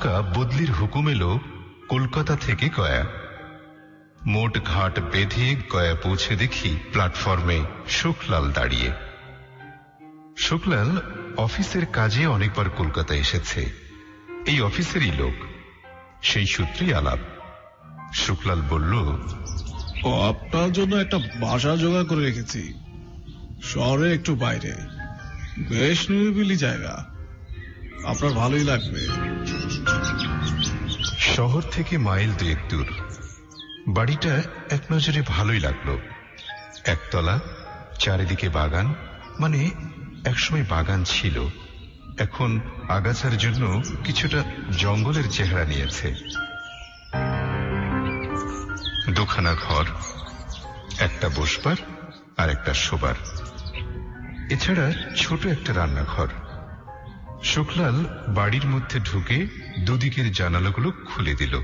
আচমকা বদলির হুকুম এলো কলকাতা থেকে গয়া। মোট ঘাট বেঁধে গয়া পৌঁছে দেখি প্ল্যাটফর্মে শুকলাল দাঁড়িয়ে। শুকলাল, অফিসের কাজে অনেকবার কলকাতা এসেছে। এই অফিসেরই লোক। সেই সূত্রেই আলাপ। শুকলাল বলল আপনার জন্য একটা বাসা জোগাড় করে রেখেছি। শহরে একটু বাইরে। বেশ নিরিবিলি জায়গা। আপনার ভালোই লাগবে। শহর থেকে মাইল দুয়েক দূর। বাড়িটা এক নজরে ভালোই লাগল। একতলা, চারিদিকে বাগান মানে একসময় বাগান ছিল। এখন আগাছার জন্য কিছুটা জঙ্গলের চেহারা নিয়েছে। দুখানা ঘর, একটা বসবার আর একটা শোবার। এছাড়া ছোট একটা রান্নাঘর। শুকলাল বাড়ির মধ্যে ঢুকে দুদিকের জানালাগুলো খুলে দিল।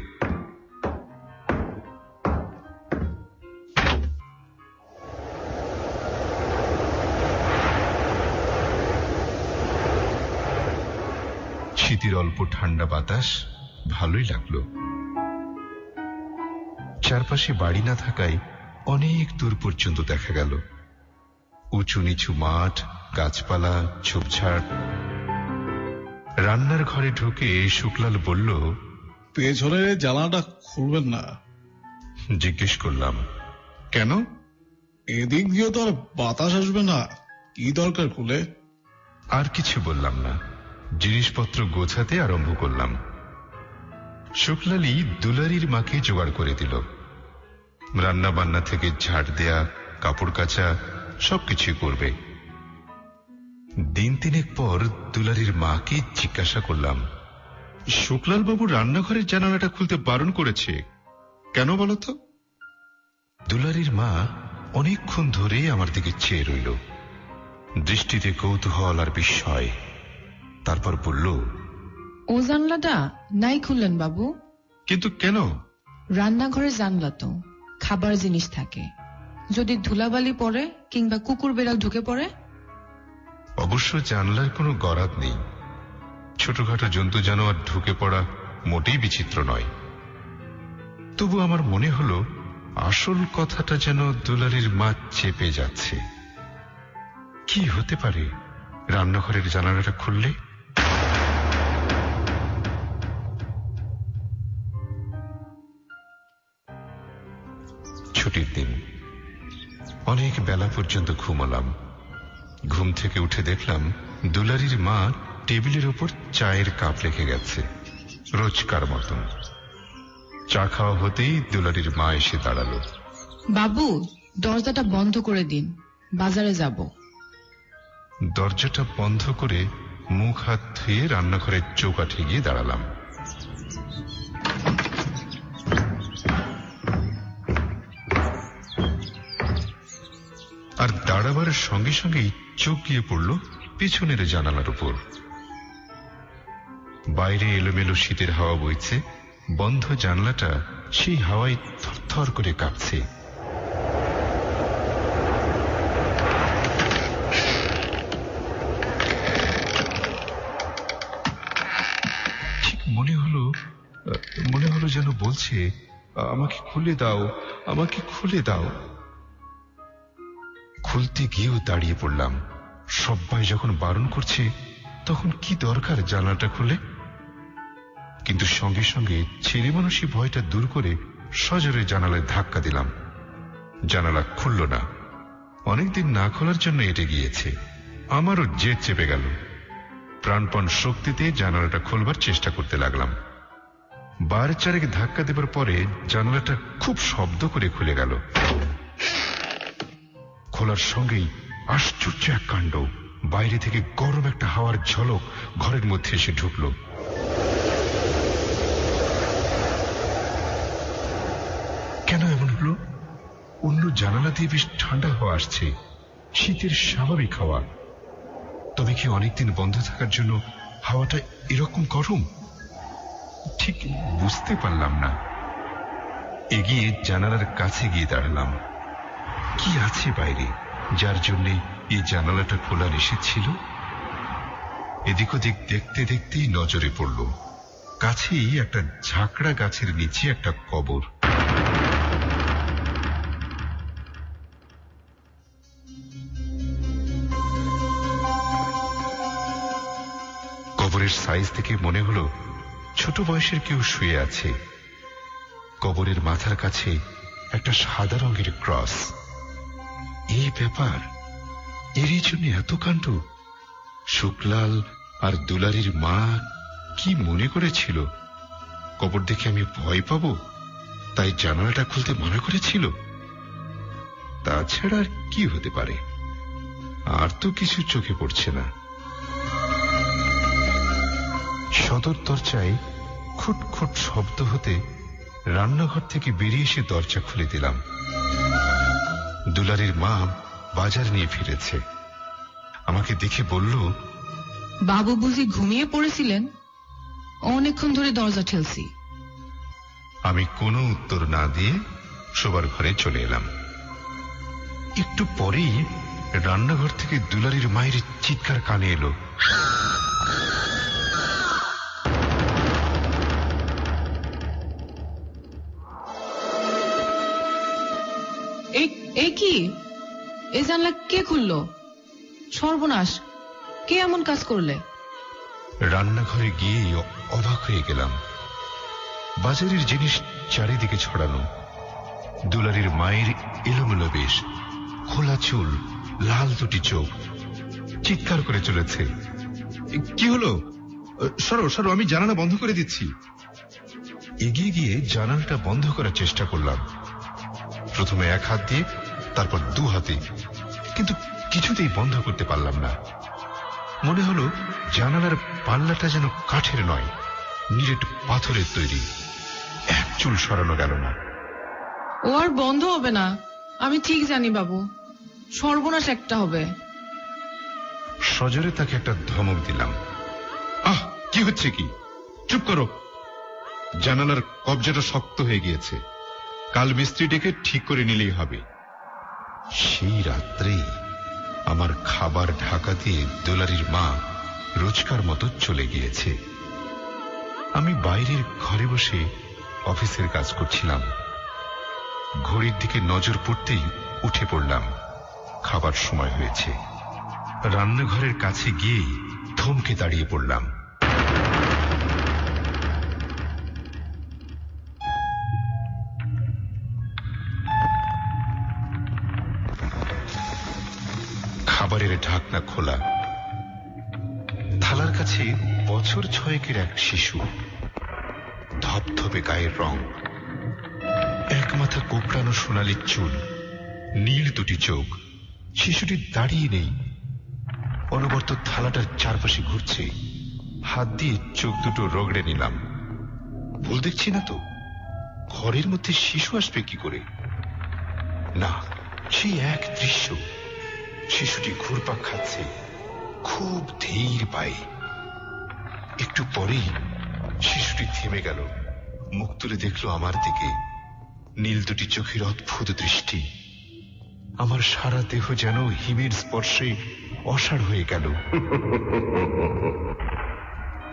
শীতের অল্প ঠান্ডা বাতাস ভালোই লাগল। চারপাশে বাড়ি না থাকায় অনেক দূর পর্যন্ত দেখা গেল। উঁচু নিচু মাঠ, গাছপালা, ঝোপঝাড় রান্নার ঘরে ঢুকে শুক্লাল বলল পেছনের জ্বালানাটা খুলবেন না। জিজ্ঞেস করলাম কেন? এদিক দিয়ে তো আর বাতাস আসবে না। কি দরকার খুলে? আর কিছু বললাম না। জিনিসপত্র গোছাতে আরম্ভ করলাম। শুক্লালি দুলারির মাকে জোগাড় করে দিল। রান্না বান্না থেকে ঝাড় দেয়া কাপড় কাচা সবকিছু করবে। দিন তিনেক পর দুলারির মাকে জিজ্ঞাসা করলাম শুক্লাল বাবু রান্নাঘরের জানালাটা খুলতে বারণ করেছে। কেন বলতো দুলারির মা অনেকক্ষণ ধরে আমার দিকে চেয়ে রইল। দৃষ্টিতে কৌতূহল আর বিস্ময়। তারপর বলল ও জানলাটা নাই খুললেন বাবু। কিন্তু কেন? রান্নাঘরে জানলা তো খাবার জিনিস থাকে। যদি ধুলাবালি পড়ে কিংবা কুকুর বেড়াল ঢুকে পড়ে অবশ্য জানলার কোনো গরাদ নেই। ছোটখাটো জন্তু জানোয়ার ঢুকে পড়া মোটেই বিচিত্র নয়। তবু আমার মনে হলো, আসল কথাটা যেন দুলারির মা চেপে যাচ্ছে। কি হতে পারে? রান্নাঘরের জানালাটা খুললে? ছুটির দিন। অনেক বেলা পর্যন্ত ঘুমালাম। ঘুম থেকে উঠে দেখলাম দুলারির মা টেবিলের উপর চায়ের কাপ রেখে গেছে রোজকার মতন। চা খাওয়া হতেই দুলারির মা এসে দাঁড়াল। বাবু দরজাটা বন্ধ করে দিন বাজারে যাব। দরজাটা বন্ধ করে মুখ হাত ধুয়ে রান্নাঘরের চৌকাঠে গিয়ে দাঁড়ালাম। আর দাঁড়াবার সঙ্গে সঙ্গেই চোখ গিয়ে পড়ল পেছনের জানালার উপর। বাইরে এলোমেলো শীতের হাওয়া বইছে, বন্ধ জানলাটা সেই হাওয়ায় থরথর করে কাঁপছে। মনে হলো মনে হলো যেন বলছে, আমাকে খুলে দাও, আমাকে খুলে দাও। খুলতে গিয়েও দাঁড়িয়ে পড়লাম। সবাই যখন বারণ করছে, তখন কি দরকার জানালাটা খুলে? কিন্তু সঙ্গে সঙ্গে ছেলে মানুষই ভয়টা দূর করে সজোরে জানালায় ধাক্কা দিলাম। জানালা খুলল না। অনেকদিন না খোলার জন্য এটে গিয়েছে। আমারও জেদ চেপে গেল। প্রাণপণ শক্তিতে জানালাটা খোলবার চেষ্টা করতে লাগলাম। বার চারেক ধাক্কা দেবার পরে জানালাটা খুব শব্দ করে খুলে গেল। খোলার সঙ্গেই আশ্চর্য এক কাণ্ড। বাইরে থেকে গরম একটা হাওয়ার ঝলক ঘরের মধ্যে এসে ঢুকল। কেন এমন হলো? অন্য জানালা দিয়ে বেশ ঠান্ডা হওয়া আসছে। শীতের স্বাভাবিক হাওয়া। তবে কি অনেকদিন বন্ধ থাকার জন্য হাওয়াটা এরকম গরম? ঠিক বুঝতে পারলাম না। এগিয়ে জানালার কাছে গিয়ে দাঁড়ালাম। কি আছে বাইরে? যার জন্যে এই জানালাটা খোলা নিষেধ ছিল? এদিক ওদিক দেখতে দেখতেই নজরে পড়ল, কাছেই একটা ঝাঁকড়া গাছের নিচে একটা কবর। কবরের সাইজ থেকে মনে হলো ছোট বয়সের কেউ শুয়ে আছে। কবরের মাথার কাছে একটা সাদা রঙের ক্রস। এই ব্যাপার, এরই জন্য এত কাণ্ড। শুক্লাল আর দুলারির মা কি মনে করেছিল? কবর দেখে আমি ভয় পাবো, তাই জানালাটা খুলতে মনে করেছিল। তাছাড়া আর কি হতে পারে? আর তো কিছু চোখে পড়ছে না। সদর দরজায় খুট খুট শব্দ হতে রান্নাঘর থেকে বেরিয়ে এসে দরজা খুলে দিলাম। দুলারির মা বাজার নিয়ে ফিরেছে। আমাকে দেখে বলল বাবু বুঝি ঘুমিয়ে পড়েছিলেন? অনেকক্ষণ ধরে দরজা ঠেলছি। আমি কোনো উত্তর না দিয়ে শোবার ঘরে চলে এলাম। একটু পরেই রান্নাঘর থেকে দুলারির মায়ের চিৎকার কানে এলো। এই কি? এই জানলা কে খুললো? সর্বনাশ। কে এমন কাজ করলে? রান্নাঘরে গিয়ে অবাক হয়ে গেলাম। বাজারের জিনিস চারিদিকে ছড়ানো। দুলারির মায়ের এলোমেলো বেশ, খোলা চুল, লাল দুটি চোখ, চিৎকার করে চলেছে। কি হলো? সরো সরো, আমি জানালা বন্ধ করে দিচ্ছি। এগিয়ে গিয়ে জানালাটা বন্ধ করার চেষ্টা করলাম। প্রথমে এক হাত দিয়ে তারপর দু হাতে। কিন্তু কিছুতেই বন্ধ করতে পারলাম না। মনে হলো জানালার পাল্লাটা যেন কাঠের নয় নিরেট পাথরের তৈরি। এক চুল সরানো গেল না। ও আর বন্ধ হবে না। আমি ঠিক জানি বাবু। সর্বনাশ একটা হবে। সজরে তাকে একটা ধমক দিলাম। আহ কি হচ্ছে কি? চুপ করো। জানালার কবজাটা শক্ত হয়ে গিয়েছে। কাল মিস্ত্রি ডেকে ঠিক করে নিলেই হবে। সেই রাত্রেই আমার খাবার ঢাকা দিয়ে দোলারির মা রোজকার মতো চলে গিয়েছে। আমি বাইরের ঘরে বসে অফিসের কাজ করছিলাম। ঘড়ির দিকে নজর পড়তেই উঠে পড়লাম। খাবার সময় হয়েছে। রান্নাঘরের কাছে গিয়েই থমকে দাঁড়িয়ে পড়লাম। ঢাকনা খোলা। থালার কাছে বছর ছয়েকের এক শিশু। ধপধপে গায়ের রং। এক মাথা কোকড়ানো সোনালি চুল। নীল দুটি চোখ। শিশুটি দাঁড়িয়ে নেই। অনবর্ত থালাটার চারপাশে ঘুরছে। হাত দিয়ে চোখ দুটো রগড়ে নিলাম। ভুল দেখছি না তো? ঘরের মধ্যে শিশু আসবে কি করে? না, সেই এক দৃশ্য। শিশুটি ঘুরপাক খাচ্ছে। খুব ধীর পায়ে। একটু পরেই শিশুটি থেমে গেল। মুখ তুলে দেখল আমার দিকে নীল দুটি চোখের অদ্ভুত দৃষ্টি। আমার সারা দেহ যেন হিমের স্পর্শে অসাড় হয়ে গেল।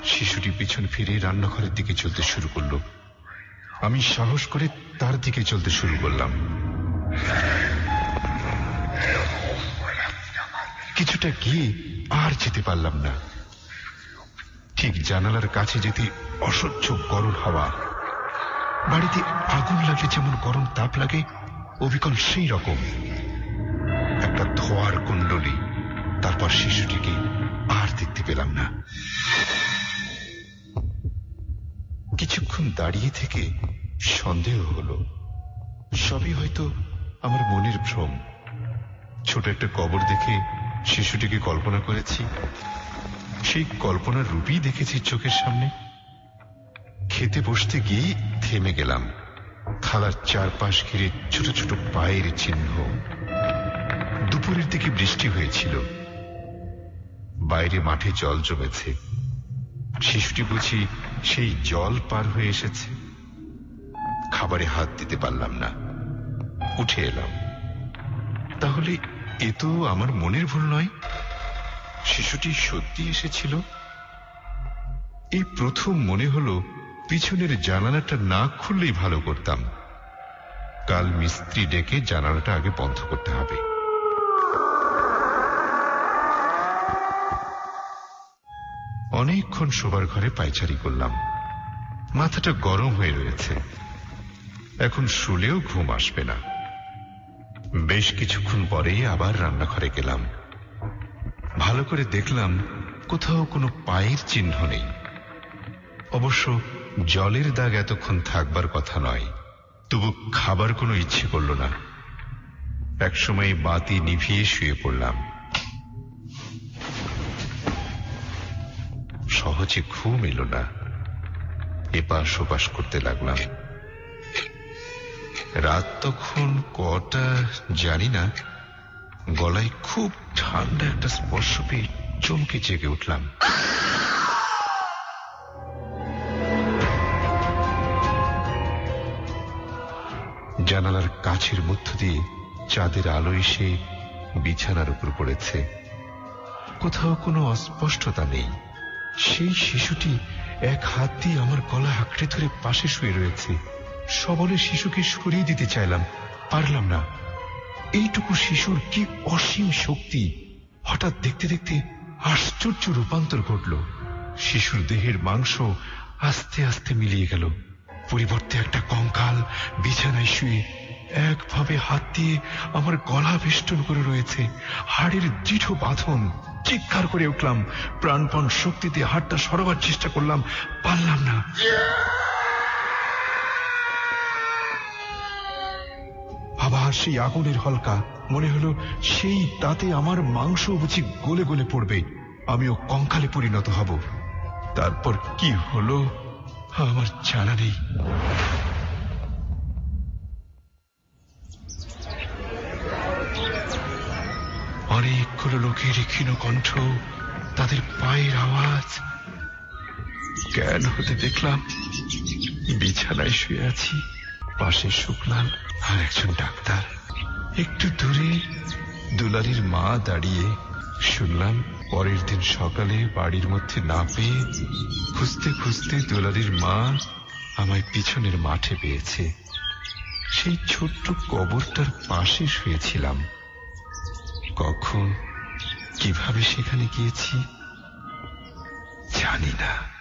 শিশুটি পিছন ফিরে রান্নাঘরের দিকে চলতে শুরু করল। আমি সাহস করে তার দিকে চলতে শুরু করলাম। কিছুটা গিয়ে আর যেতে পারলাম না। ঠিক জানালার কাছে যেতে অসহ্য গরম হাওয়া। বাড়িতে আগুন লাগলে যেমন গরম তাপ লাগে, অবিকল সেই রকম। একটা ধোয়ার কুণ্ডলি, তারপর শিশুটিকে আর দেখতে পেলাম না। কিছুক্ষণ দাঁড়িয়ে থেকে সন্দেহ হলো, সবই হয়তো আমার মনের ভ্রম। ছোট একটা কবর দেখে শিশুটিকে কল্পনা করেছি। সেই কল্পনার রূপই দেখেছি চোখের সামনে। খেতে বসতে গিয়ে থেমে গেলাম। থালার চারপাশ ঘিরে ছোট ছোট পায়ের চিহ্ন। দুপুরের দিকে বৃষ্টি হয়েছিল। বাইরে মাঠে জল জমেছে। শিশুটি বুঝি সেই জল পার হয়ে এসেছে। খাবারে হাত দিতে পারলাম না। উঠে এলাম। তাহলে এ তো আমার মনের ভুল নয়। শিশুটি সত্যি এসেছিল। এই প্রথম মনে হলো পিছনের জানালাটা না খুললেই ভালো করতাম। কাল মিস্ত্রি ডেকে জানালাটা আগে বন্ধ করতে হবে। অনেকক্ষণ শোবার ঘরে পায়চারি করলাম। মাথাটা গরম হয়ে রয়েছে। এখন শুলেও ঘুম আসবে না। বেশ কিছুক্ষণ পরেই আবার রান্নাঘরে গেলাম। ভালো করে দেখলাম কোথাও কোনো পায়ের চিহ্ন নেই। অবশ্য জলের দাগ এতক্ষণ থাকবার কথা নয়, তবু খাবার কোনো ইচ্ছে করল না। একসময় বাতি নিভিয়ে শুয়ে পড়লাম। সহজে ঘুম এলো না। এপাশ ওপাশ করতে লাগলাম। রাত তখন কটা জানি না, গলায় খুব ঠান্ডা একটা স্পর্শ পেয়ে চমকে জেগে উঠলাম। জানালার কাছের মধ্য দিয়ে চাঁদের আলো এসে বিছানার উপর পড়েছে। কোথাও কোনো অস্পষ্টতা নেই। সেই শিশুটি এক হাত দিয়ে আমার গলা আঁকড়ে ধরে পাশে শুয়ে রয়েছে। সবলে শিশুকে সরিয়ে দিতে চাইলাম। পারলাম না। এইটুকু শিশুর কি অসীম শক্তি হঠাৎ দেখতে দেখতে আশ্চর্য রূপান্তর ঘটল। শিশুর দেহের মাংস আস্তে আস্তে মিলিয়ে গেল। পরিবর্তে একটা কঙ্কাল বিছানায় শুয়ে একভাবে হাত দিয়ে আমার গলা বেষ্টন করে রয়েছে। হাড়ের দৃঢ় বাঁধন চিৎকার করে উঠলাম। প্রাণপণ শক্তিতে হাড়টা সরবার চেষ্টা করলাম। পারলাম না। আবার সেই আগুনের হলকা। মনে হলো সেই তাতে আমার মাংস বুঝি গলে গলে পড়বে। আমিও কঙ্কালে পরিণত হব। তারপর কি হলো আমার জানা নেই। অনেকগুলো লোকের ক্ষীণ কণ্ঠ, তাদের পায়ের আওয়াজ। জ্ঞান হতে দেখলাম? বিছানায় শুয়ে আছি। পাশে শুকলাম আর একজন ডাক্তার। একটু দূরে দুলারির মা দাঁড়িয়ে শুনলাম, পরের দিন সকালে বাড়ির মধ্যে না পেয়ে খুঁজতে খুঁজতে দুলারির মা আমায় পিছনের মাঠে পেয়েছে। সেই ছোট্ট কবরটার পাশে শুয়েছিলাম। কখন, কীভাবে সেখানে গিয়েছি, জানি না।